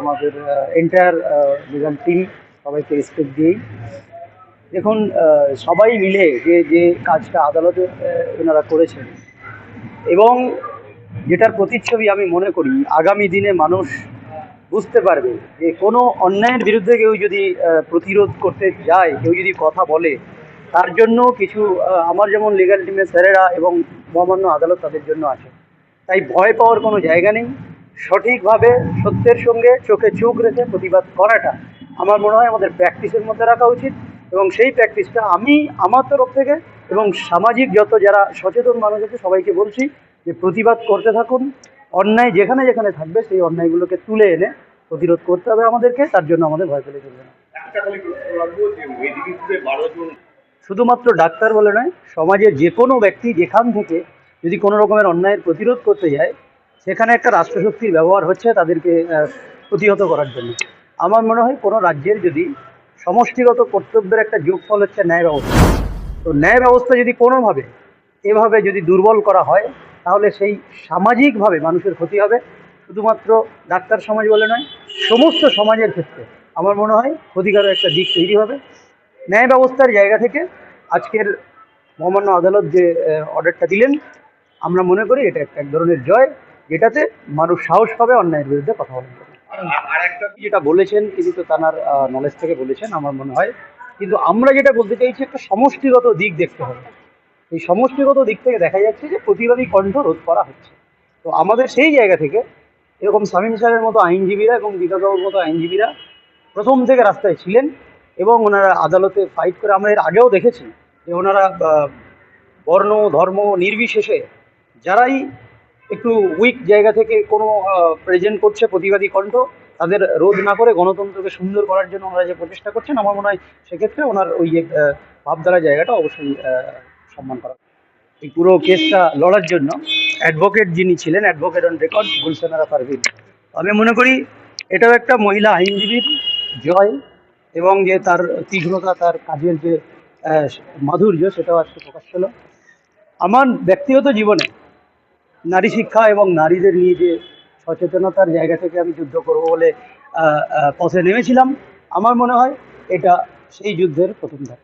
আমাদের entire legal team সবাইকে respect দিয়েই। দেখুন সবাই মিলে যে যে কাজটা আদালতে ওনারা করেছেন, এবং যেটার প্রতিচ্ছবি আমি মনে করি, আগামী দিনে মানুষ বুঝতে পারবে যে, কোনো অন্যায়ের বিরুদ্ধে কেউ যদি প্রতিরোধ করতে যায়, কেউ যদি কথা বলে, তার জন্য কিছু আমার যেমন লিগাল টিমের স্যারেরা এবং মহামান্য আদালত তাদের জন্য আছে। তাই ভয় পাওয়ার কোনো জায়গা নেই। সঠিকভাবে সত্যের সঙ্গে চোখে চোখ রেখে প্রতিবাদ করাটা আমার মনে হয় আমাদের প্র্যাকটিসের মধ্যে রাখা উচিত এবং সেই প্র্যাকটিসটা আমি আমার তরফ থেকে এবং সামাজিক যত যারা সচেতন মানুষ আছে সবাইকে বলছি যে প্রতিবাদ করতে থাকুন। অন্যায় যেখানে যেখানে থাকবে সেই অন্যায়গুলোকে তুলে এনে প্রতিরোধ করতে হবে আমাদেরকে, তার জন্য আমাদের ভয় পেলে চলবে না। শুধুমাত্র ডাক্তার বলে নয়, সমাজের যে কোনো ব্যক্তি যেখান থেকে যদি কোনো রকমের অন্যায়ের প্রতিরোধ করতে যায় সেখানে একটা রাষ্ট্রশক্তির ব্যবহার হচ্ছে তাদেরকে প্রতিহত করার জন্য। আমার মনে হয় কোনো রাজ্যের যদি সমষ্টিগত কর্তব্যের একটা যোগফল হচ্ছে ন্যায় ব্যবস্থা। তো ন্যায় ব্যবস্থা যদি কোনোভাবে, এভাবে যদি দুর্বল করা হয়, তাহলে সেই সামাজিকভাবে মানুষের ক্ষতি হবে। শুধুমাত্র ডাক্তার সমাজ বলে নয়, সমস্ত সমাজের ক্ষেত্রে আমার মনে হয় ক্ষতিকারক একটা দিক তৈরি হবে। ন্যায় ব্যবস্থার জায়গা থেকে আজকের মহামান্য আদালত যে অর্ডারটা দিলেন, আমরা মনে করি এটা একটা এক ধরনের জয়। যেটাতে মানুষ সাহস পাবে অন্যায়ের বিরুদ্ধে কথা জন্য। আর- একটা যেটা বলেছেন, তিনি তো তার নলেজ থেকে বলেছেন, আমার মনে হয়। কিন্তু আমরা যেটা বলতে চাইছি, একটা সমষ্টিগত দিক দেখতে হবে। এই সমষ্টিগত দিক থেকে দেখা যাচ্ছে যে প্রতিবাদী কণ্ঠ রোধ করা হচ্ছে। তো আমাদের সেই জায়গা থেকে এরকম শামীম সাহেবের মতো আইনজীবীরা এবং বিকাশবাবুর মতো আইনজীবীরা প্রথম থেকে রাস্তায় ছিলেন এবং ওনারা আদালতে ফাইট করে, আমরা এর আগেও দেখেছি যে ওনারা বর্ণ, ধর্ম, নির্বিশেষে যারাই একটু উইক জায়গা থেকে কোনো প্রেজেন্ট করছে প্রতিবাদী কণ্ঠ, তাদের রোধ না করে গণতন্ত্রকে সুন্দর করার জন্য ওনারা যে প্রচেষ্টা করছেন, আমার মনে হয় সেক্ষেত্রে ওনার ওই ভাবধারা জায়গাটা অবশ্যই সম্মান করা। এই পুরো কেসটা লড়ার জন্য অ্যাডভোকেট যিনি ছিলেন advocate on record Gulshanara Parvin আমি মনে করি এটাও একটা মহিলা আইনজীবীর জয় এবং যে তার তীক্ষ্ণতা, তার কাজের যে মাধুর্য, সেটাও আজকে প্রকাশ হলো আমার ব্যক্তিগত জীবনে নারী শিক্ষা এবং নারীদের নিয়ে যে সচেতনতার জায়গা থেকে আমি যুদ্ধ করব বলে পথে নেমেছিলাম। আমার মনে হয় এটা সেই যুদ্ধের প্রথম ধাপ।